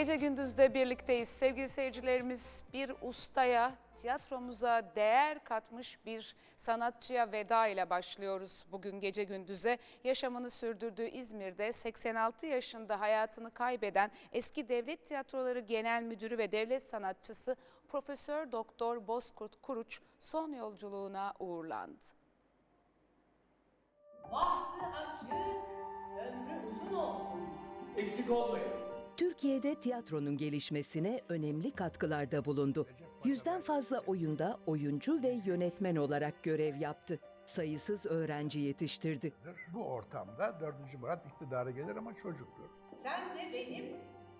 Gece gündüzde birlikteyiz. Sevgili seyircilerimiz bir ustaya, tiyatromuza değer katmış bir sanatçıya veda ile başlıyoruz. Bugün gece gündüze yaşamını sürdürdüğü İzmir'de 86 yaşında hayatını kaybeden eski Devlet Tiyatroları Genel Müdürü ve devlet sanatçısı Profesör Doktor Bozkurt Kuruç son yolculuğuna uğurlandı. Bahtı açık, ömrü uzun olsun. Eksik olmayın. Türkiye'de tiyatronun gelişmesine önemli katkılarda bulundu. Yüzden fazla oyunda oyuncu ve yönetmen olarak görev yaptı. Sayısız öğrenci yetiştirdi. Bu ortamda 4. Murat iktidara gelir ama çocuktur. Sen de benim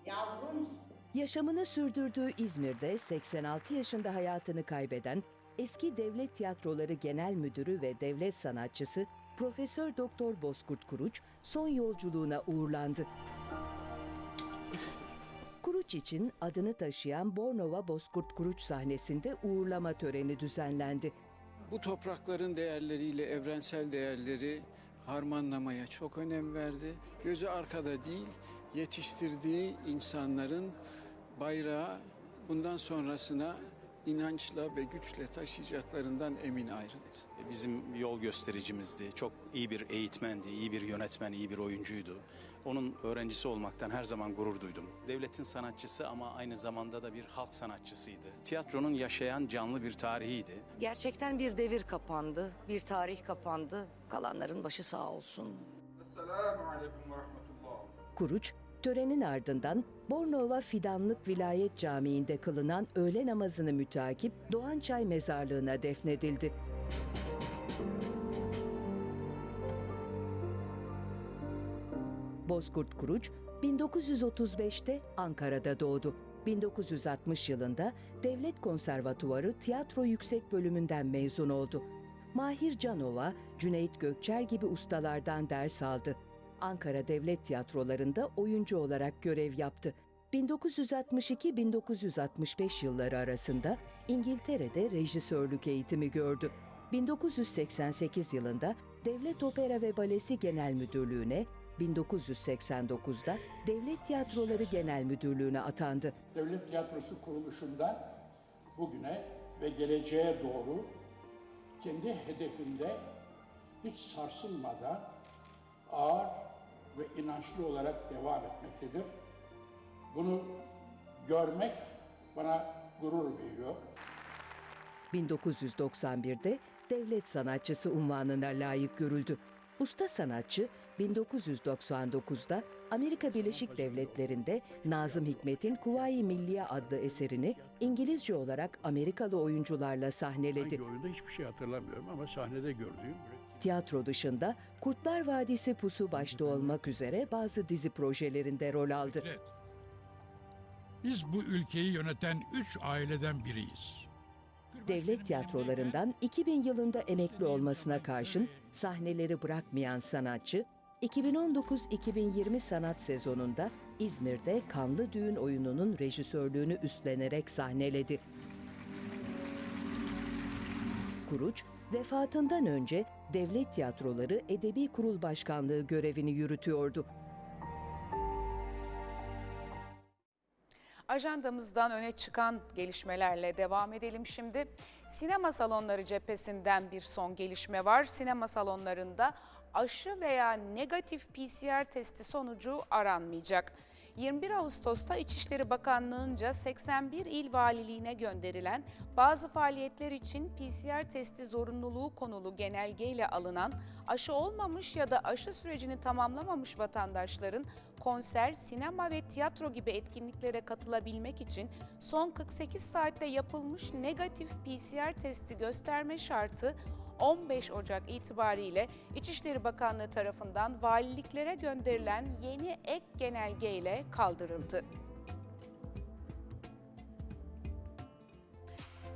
yavrumsun. Yaşamını sürdürdüğü İzmir'de 86 yaşında hayatını kaybeden eski Devlet Tiyatroları Genel Müdürü ve devlet sanatçısı Profesör Doktor Bozkurt Kuruç son yolculuğuna uğurlandı. Kuruç için adını taşıyan Bornova Bozkurt Kuruç sahnesinde uğurlama töreni düzenlendi. Bu toprakların değerleriyle evrensel değerleri harmanlamaya çok önem verdi. Gözü arkada değil, yetiştirdiği insanların bayrağı bundan sonrasına inançla ve güçle taşıyacaklarından emin ayrıldı. Bizim yol göstericimizdi. Çok iyi bir eğitmendi, iyi bir yönetmen, iyi bir oyuncuydu. Onun öğrencisi olmaktan her zaman gurur duydum. Devletin sanatçısı ama aynı zamanda da bir halk sanatçısıydı. Tiyatronun yaşayan canlı bir tarihiydi. Gerçekten bir devir kapandı, bir tarih kapandı. Kalanların başı sağ olsun. Esselamu Aleyküm ve Rahmetullah. Kuruç, törenin ardından Bornova Fidanlık Vilayet Camii'nde kılınan öğle namazını mütakip Doğançay Mezarlığı'na defnedildi. Bozkurt Kuruç, 1935'te Ankara'da doğdu. 1960 yılında Devlet Konservatuvarı Tiyatro Yüksek Bölümünden mezun oldu. Mahir Canova, Cüneyt Gökçer gibi ustalardan ders aldı. Ankara Devlet Tiyatrolarında oyuncu olarak görev yaptı. 1962-1965 yılları arasında İngiltere'de rejisörlük eğitimi gördü. 1988 yılında Devlet Opera ve Balesi Genel Müdürlüğü'ne, 1989'da Devlet Tiyatroları Genel Müdürlüğü'ne atandı. Devlet tiyatrosu kuruluşundan bugüne ve geleceğe doğru kendi hedefinde hiç sarsılmadan ağır ve inançlı olarak devam etmektedir. Bunu görmek bana gurur veriyor. 1991'de devlet sanatçısı unvanına layık görüldü. Usta sanatçı 1999'da Amerika Birleşik Devletleri'nde Nazım Hikmet'in Kuvayi Milliye adlı eserini İngilizce olarak Amerikalı oyuncularla sahneledi. Hangi oyunda hiçbir şey hatırlamıyorum ama sahnede gördüğüm Tiyatro dışında Kurtlar Vadisi Pusu başta olmak üzere bazı dizi projelerinde rol aldı. Biz bu ülkeyi yöneten üç aileden biriyiz. Devlet tiyatrolarından 2000 yılında emekli olmasına karşın sahneleri bırakmayan sanatçı, 2019-2020 sanat sezonunda İzmir'de Kanlı Düğün oyununun rejisörlüğünü üstlenerek sahneledi. Kuruç, vefatından önce Devlet Tiyatroları Edebi Kurul Başkanlığı görevini yürütüyordu. Ajandamızdan öne çıkan gelişmelerle devam edelim şimdi. Sinema salonları cephesinden bir son gelişme var. Sinema salonlarında aşı veya negatif PCR testi sonucu aranmayacak. 21 Ağustos'ta İçişleri Bakanlığı'nca 81 il valiliğine gönderilen bazı faaliyetler için PCR testi zorunluluğu konulu genelgeyle alınan aşı olmamış ya da aşı sürecini tamamlamamış vatandaşların konser, sinema ve tiyatro gibi etkinliklere katılabilmek için son 48 saatte yapılmış negatif PCR testi gösterme şartı 15 Ocak itibariyle İçişleri Bakanlığı tarafından valiliklere gönderilen yeni ek genelge ile kaldırıldı.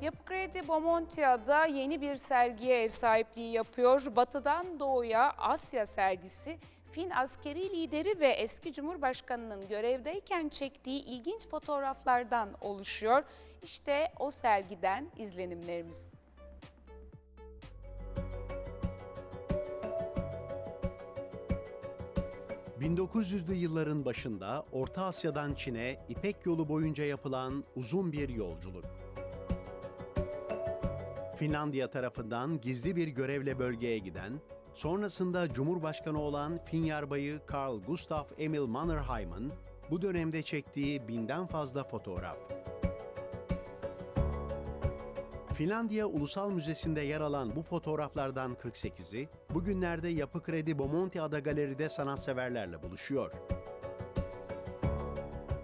Yapı Kredi Bomontia'da yeni bir sergiye ev sahipliği yapıyor. Batıdan Doğuya Asya sergisi Fin askeri lideri ve eski Cumhurbaşkanı'nın görevdeyken çektiği ilginç fotoğraflardan oluşuyor. İşte o sergiden izlenimlerimiz. 1900'lü yılların başında Orta Asya'dan Çin'e İpek yolu boyunca yapılan uzun bir yolculuk. Finlandiya tarafından gizli bir görevle bölgeye giden, sonrasında Cumhurbaşkanı olan Fin Yarbayı Carl Gustav Emil Mannerheim'ın bu dönemde çektiği binden fazla fotoğraf. Finlandiya Ulusal Müzesi'nde yer alan bu fotoğraflardan 48'i bugünlerde Yapı Kredi Bomonti Ada Galeri'de sanatseverlerle buluşuyor.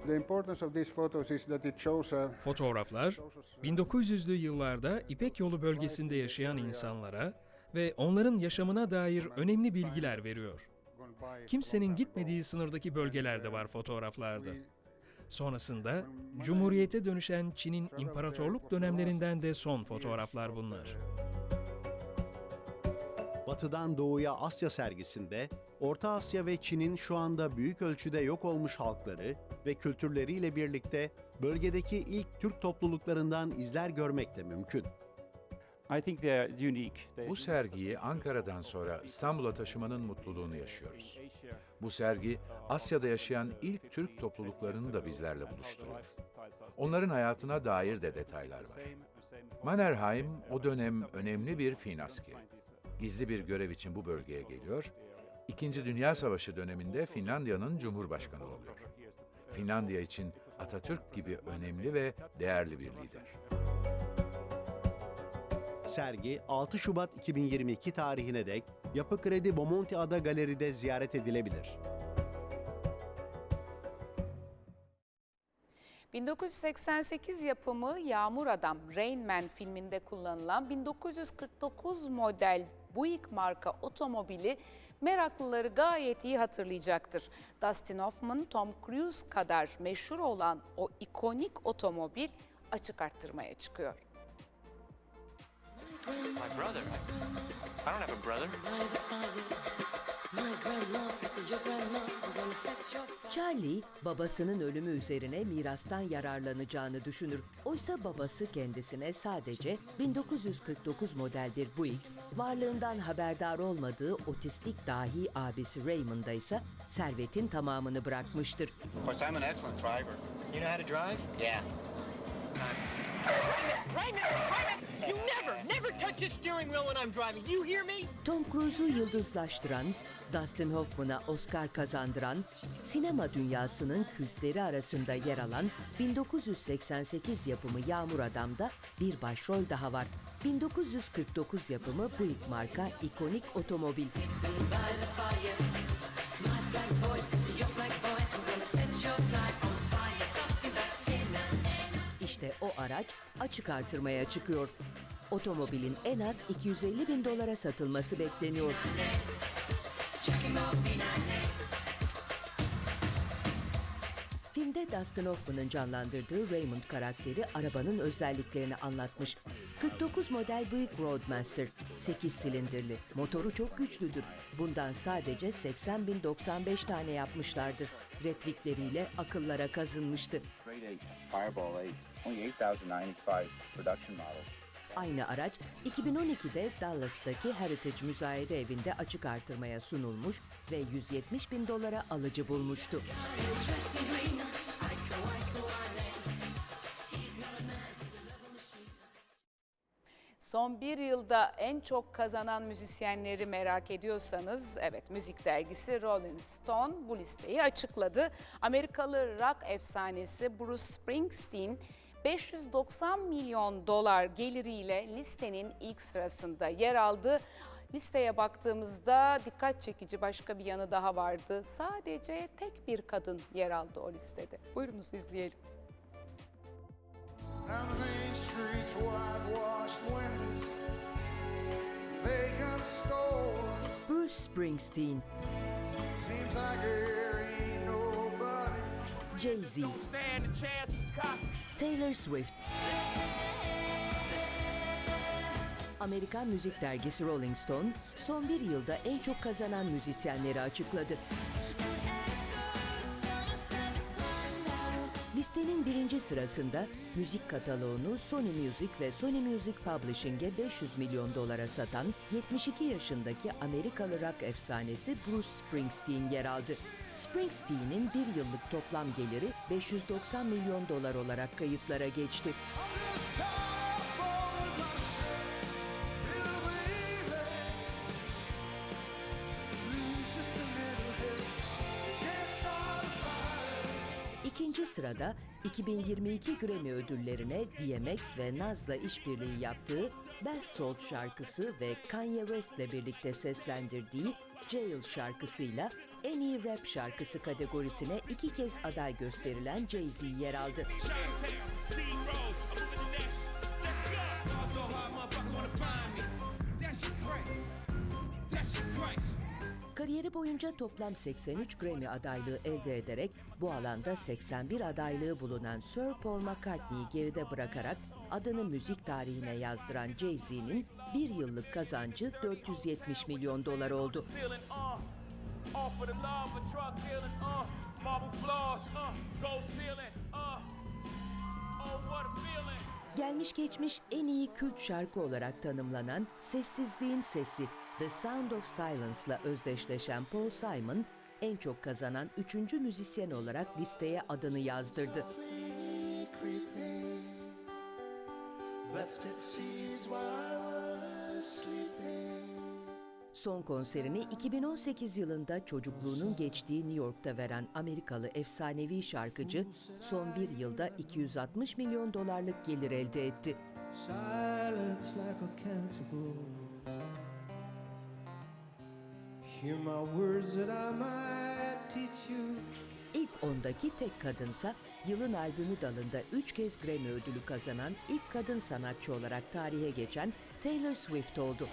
The importance of these photos is that it shows a Fotoğraflar 1900'lü yıllarda İpek Yolu bölgesinde yaşayan insanlara ve onların yaşamına dair önemli bilgiler veriyor. Kimsenin gitmediği sınırdaki bölgeler de var fotoğraflarda. Sonrasında Cumhuriyete dönüşen Çin'in imparatorluk dönemlerinden de son fotoğraflar bunlar. Batıdan Doğuya Asya sergisinde Orta Asya ve Çin'in şu anda büyük ölçüde yok olmuş halkları ve kültürleriyle birlikte bölgedeki ilk Türk topluluklarından izler görmek de mümkün. Bu sergiyi Ankara'dan sonra İstanbul'a taşımanın mutluluğunu yaşıyoruz. Bu sergi Asya'da yaşayan ilk Türk topluluklarını da bizlerle buluşturuyor. Onların hayatına dair de detaylar var. Mannerheim o dönem önemli bir Fin askeri. Gizli bir görev için bu bölgeye geliyor. İkinci Dünya Savaşı döneminde Finlandiya'nın Cumhurbaşkanı oluyor. Finlandiya için Atatürk gibi önemli ve değerli bir lider. Sergi 6 Şubat 2022 tarihine dek Yapı Kredi Bomonti Ada Galeri'de ziyaret edilebilir. 1988 yapımı Yağmur Adam Rain Man filminde kullanılan 1949 model Buick marka otomobili meraklıları gayet iyi hatırlayacaktır. Dustin Hoffman, Tom Cruise kadar meşhur olan o ikonik otomobil açık arttırmaya çıkıyor. My brother? I don't have a brother. Charlie, babasının ölümü üzerine mirastan yararlanacağını düşünür. Oysa babası kendisine sadece 1949 model bir Buick, varlığından haberdar olmadığı otistik dahi abisi Raymond'a ise servetin tamamını bırakmıştır. Of course, I'm an excellent driver. You know how to drive? Yeah. You never, never touch the steering wheel when I'm driving. You hear me? Tom Cruise'u yıldızlaştıran, Dustin Hoffman'a Oscar kazandıran, sinema dünyasının kültleri arasında yer alan 1988 yapımı Yağmur Adam'da bir başrol daha var. 1949 yapımı Buick marka ikonik otomobil. İşte o araç açık artırmaya çıkıyor. Otomobilin en az 250 bin dolara satılması bekleniyor. Filmde Dustin Hoffman'ın canlandırdığı Raymond karakteri arabanın özelliklerini anlatmış. 49 model Buick Roadmaster, 8 silindirli, motoru çok güçlüdür. Bundan sadece 80.095 tane yapmışlardır. Replikleriyle akıllara kazınmıştı. Fireball 8. Only 8,095 production models. Aynı araç 2012'de Dallas'taki Heritage Müzayede Evi'nde açık artırmaya sunulmuş ve 170 bin dolara alıcı bulmuştu. Son bir yılda en çok kazanan müzisyenleri merak ediyorsanız, evet müzik dergisi Rolling Stone bu listeyi açıkladı. Amerikalı rock efsanesi Bruce Springsteen 590 milyon dolar geliriyle listenin ilk sırasında yer aldı. Listeye baktığımızda dikkat çekici başka bir yanı daha vardı. Sadece tek bir kadın yer aldı o listede. Buyurunuz izleyelim. Main streets, whitewashed windows, vacant stores. Bruce Springsteen, Seems like there ain't nobody. Jay-Z, Stand a chance, cop. Taylor Swift. Amerikan müzik dergisi Rolling Stone son bir yılda en çok kazanan müzisyenleri açıkladı. Listenin birinci sırasında müzik kataloğunu Sony Music ve Sony Music Publishing'e 500 milyon dolara satan 72 yaşındaki Amerikalı rock efsanesi Bruce Springsteen yer aldı. Springsteen'in bir yıllık toplam geliri 590 milyon dolar olarak kayıtlara geçti. İkinci sırada 2022 Grammy ödüllerine DMX ve Naz'la işbirliği yaptığı Bath Salt şarkısı ve Kanye West'le birlikte seslendirdiği Jail şarkısıyla en iyi rap şarkısı kategorisine iki kez aday gösterilen Jay-Z yer aldı. Kariyeri boyunca toplam 83 Grammy adaylığı elde ederek bu alanda 81 adaylığı bulunan Sir Paul McCartney'i geride bırakarak adını müzik tarihine yazdıran Jay-Z'nin bir yıllık kazancı 470 milyon dolar oldu. Gelmiş geçmiş en iyi kült şarkı olarak tanımlanan Sessizliğin Sesi, The Sound of Silence'la özdeşleşen Paul Simon, en çok kazanan üçüncü müzisyen olarak listeye adını yazdırdı. Son konserini 2018 yılında çocukluğunun geçtiği New York'ta veren Amerikalı efsanevi şarkıcı son bir yılda 260 milyon dolarlık gelir elde etti. Silence like a cancer Hear my words that I might teach you. İlk ondaki tek kadınsa yılın albümü dalında 3 kez Grammy ödülü kazanan ilk kadın sanatçı olarak tarihe geçen Taylor Swift oldu.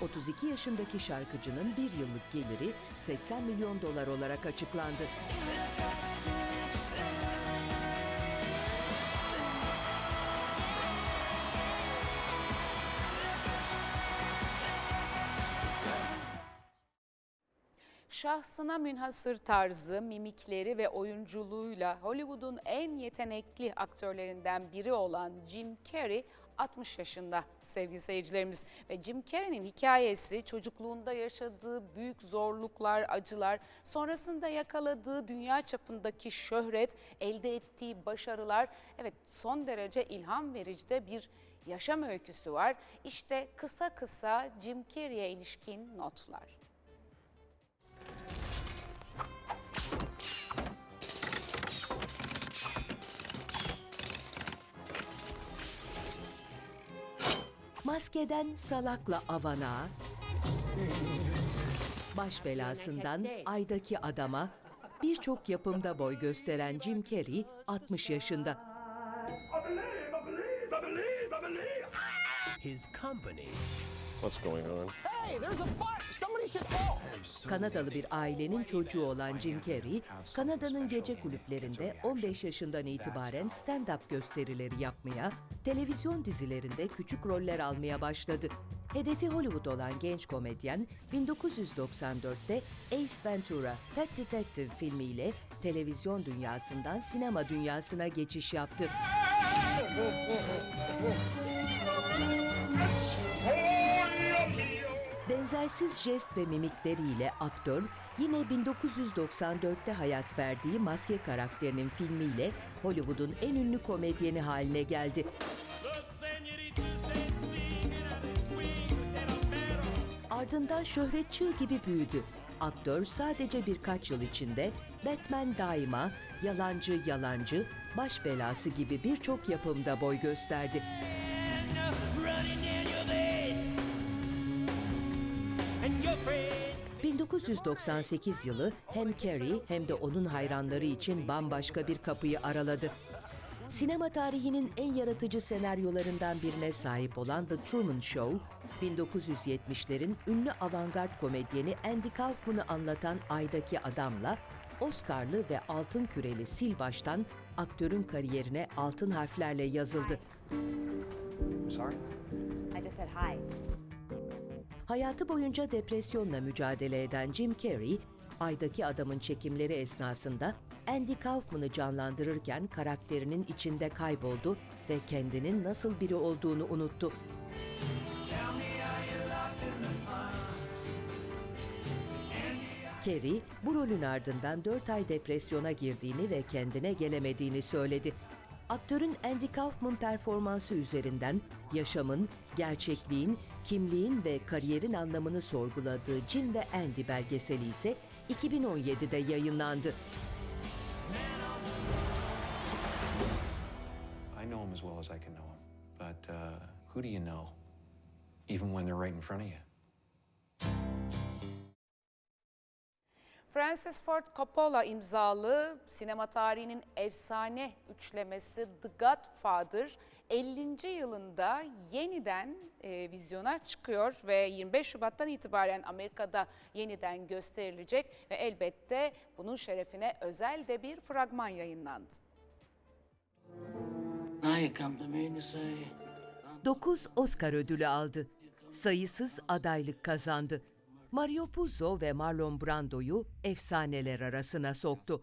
...32 yaşındaki şarkıcının bir yıllık geliri 80 milyon dolar olarak açıklandı. Şahsına münhasır tarzı, mimikleri ve oyunculuğuyla Hollywood'un en yetenekli aktörlerinden biri olan Jim Carrey 60 yaşında sevgili seyircilerimiz ve Jim Carrey'nin hikayesi çocukluğunda yaşadığı büyük zorluklar, acılar, sonrasında yakaladığı dünya çapındaki şöhret, elde ettiği başarılar evet son derece ilham verici de bir yaşam öyküsü var. İşte kısa kısa Jim Carrey'e ilişkin notlar. Maskeden salakla avana, baş belasından aydaki adama birçok yapımda boy gösteren Jim Carrey 60 yaşında. His company. What's going on? Hey, there's a fire! Somebody should call! Kanadalı bir ailenin çocuğu olan Jim Carrey, Kanada'nın gece kulüplerinde 15 yaşından itibaren stand-up gösterileri yapmaya, televizyon dizilerinde küçük roller almaya başladı. Hedefi Hollywood olan genç komedyen 1994'te Ace Ventura, Pet Detective filmiyle televizyon dünyasından sinema dünyasına geçiş yaptı. Benzersiz jest ve mimikleriyle aktör yine 1994'te hayat verdiği Maske karakterinin filmiyle Hollywood'un en ünlü komedyeni haline geldi. Ardından şöhret çığ gibi büyüdü. Aktör sadece birkaç yıl içinde Batman Daima, Yalancı Yalancı, Baş Belası gibi birçok yapımda boy gösterdi. 1998 yılı hem Carey hem de onun hayranları için bambaşka bir kapıyı araladı. Sinema tarihinin en yaratıcı senaryolarından birine sahip olan The Truman Show, 1970'lerin ünlü avantgard komedyeni Andy Kaufman'ı anlatan Ay'daki Adam'la Oscar'lı ve altın küreli sil baştan aktörün kariyerine altın harflerle yazıldı. I just said hi. Hayatı boyunca depresyonla mücadele eden Jim Carrey, Ay'daki Adam'ın çekimleri esnasında Andy Kaufman'ı canlandırırken karakterinin içinde kayboldu ve kendinin nasıl biri olduğunu unuttu. Carey, bu rolün ardından 4 ay depresyona girdiğini ve kendine gelemediğini söyledi. Aktörün Andy Kaufman performansı üzerinden yaşamın, gerçekliğin, kimliğin ve kariyerin anlamını sorguladığı Jim ve Andy belgeseli ise 2017'de yayınlandı. I know him as well as I can know him. But uh, who do you know, even when they're right in front of you? Francis Ford Coppola imzalı sinema tarihinin efsane üçlemesi The Godfather 50. yılında yeniden e, vizyona çıkıyor ve 25 Şubat'tan itibaren Amerika'da yeniden gösterilecek ve elbette bunun şerefine özel de bir fragman yayınlandı. Now you come to me and you say, 9 Oscar ödülü aldı. Sayısız adaylık kazandı. Mario Puzo ve Marlon Brando'yu efsaneler arasına soktu.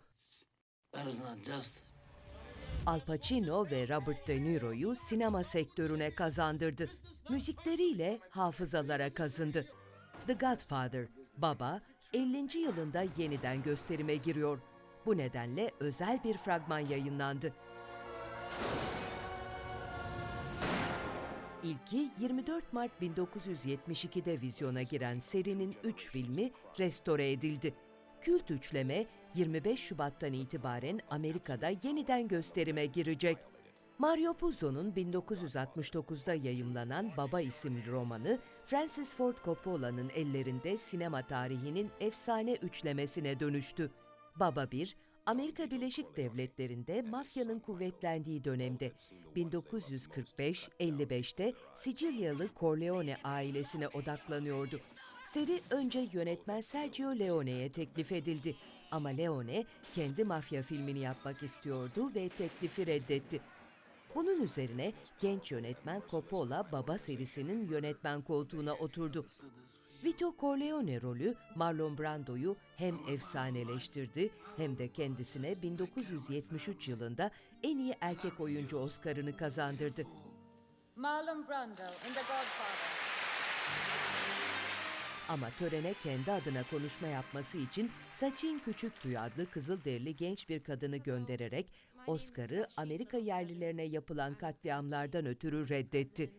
Al Pacino ve Robert De Niro'yu sinema sektörüne kazandırdı. Müzikleriyle hafızalara kazındı. The Godfather, Baba, 50. yılında yeniden gösterime giriyor. Bu nedenle özel bir fragman yayınlandı. İlki 24 Mart 1972'de vizyona giren serinin 3 filmi restore edildi. Kült üçleme 25 Şubat'tan itibaren Amerika'da yeniden gösterime girecek. Mario Puzo'nun 1969'da yayımlanan Baba isimli romanı Francis Ford Coppola'nın ellerinde sinema tarihinin efsane üçlemesine dönüştü. Baba 1, Amerika Birleşik Devletleri'nde mafyanın kuvvetlendiği dönemde 1945-55'te Sicilyalı Corleone ailesine odaklanıyordu. Seri önce yönetmen Sergio Leone'ye teklif edildi. Ama Leone kendi mafya filmini yapmak istiyordu ve teklifi reddetti. Bunun üzerine genç yönetmen Coppola Baba serisinin yönetmen koltuğuna oturdu. Vito Corleone rolü Marlon Brando'yu hem efsaneleştirdi hem de kendisine 1973 yılında en iyi erkek oyuncu Oscar'ını kazandırdı. Marlon Brando in The Godfather. Ama törene kendi adına konuşma yapması için Saçin Küçüktüy adlı Kızılderili genç bir kadını göndererek Oscar'ı Amerika yerlilerine yapılan katliamlardan ötürü reddetti.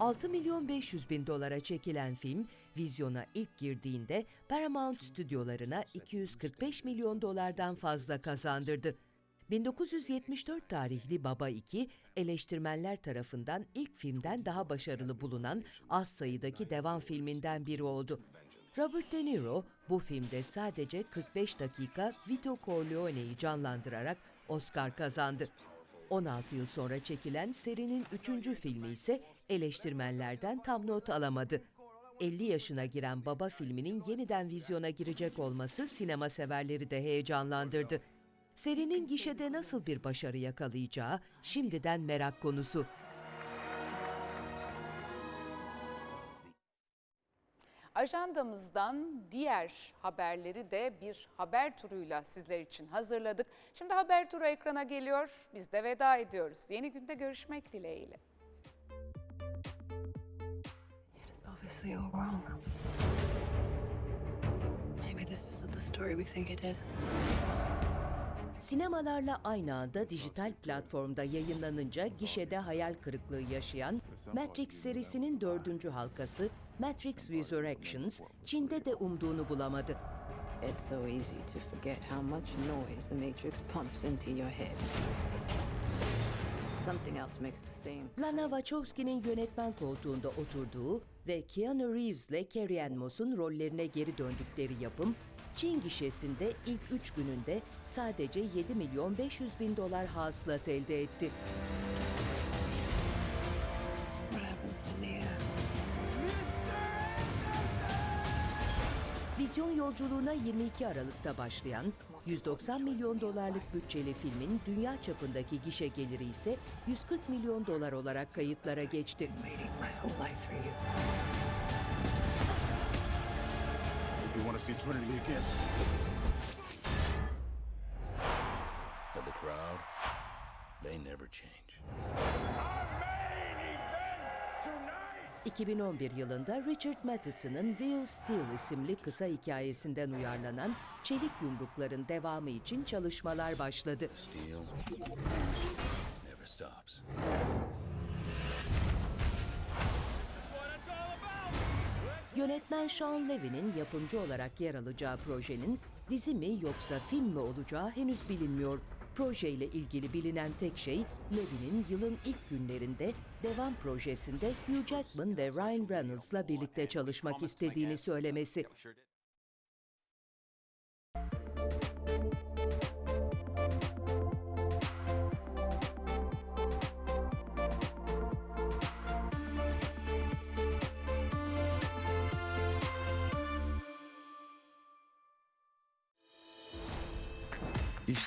6 milyon 500 bin dolara çekilen film, vizyona ilk girdiğinde Paramount stüdyolarına 245 milyon dolardan fazla kazandırdı. 1974 tarihli Baba 2, eleştirmenler tarafından ilk filmden daha başarılı bulunan az sayıdaki devam filminden biri oldu. Robert De Niro bu filmde sadece 45 dakika Vito Corleone'yi canlandırarak Oscar kazandı. 16 yıl sonra çekilen serinin 3. filmi ise eleştirmenlerden tam not alamadı. 50 yaşına giren Baba filminin yeniden vizyona girecek olması sinema severleri de heyecanlandırdı. Serinin gişede nasıl bir başarı yakalayacağı şimdiden merak konusu. Ajandamızdan diğer haberleri de bir haber turuyla sizler için hazırladık. Şimdi haber turu ekrana geliyor. Biz de veda ediyoruz. Yeni günde görüşmek dileğiyle. Obviously all wrong. Maybe this isn't the story we think it is. Sinemalarla aynı anda dijital platformda yayınlanınca gişede hayal kırıklığı yaşayan Matrix serisinin dördüncü halkası Matrix Resurrections Çin'de de umduğunu bulamadı. It's so easy to forget how much noise the Matrix pumps into your head. Something else makes the same. Lana Wachowski'nin yönetmen koltuğunda oturduğu ve Keanu Reeves'le Carrie-Anne Moss'un rollerine geri döndükleri yapım, Çin gişesinde ilk üç gününde sadece 7 milyon 500 bin dolar hasılat elde etti. Vizyon yolculuğuna 22 Aralık'ta başlayan 190 milyon dolarlık bütçeli filmin dünya çapındaki gişe geliri ise 140 milyon dolar olarak kayıtlara geçti. But the crowd, they never change. 2011 yılında Richard Matheson'ın Real Steel isimli kısa hikayesinden uyarlanan Çelik Yumrukların devamı için çalışmalar başladı. Steel never stops. Yönetmen Sean Levy'nin yapımcı olarak yer alacağı projenin dizi mi yoksa film mi olacağı henüz bilinmiyor. Projeyle ilgili bilinen tek şey Levy'nin yılın ilk günlerinde devam projesinde Hugh Jackman ve Ryan Reynolds'la birlikte çalışmak istediğini söylemesi.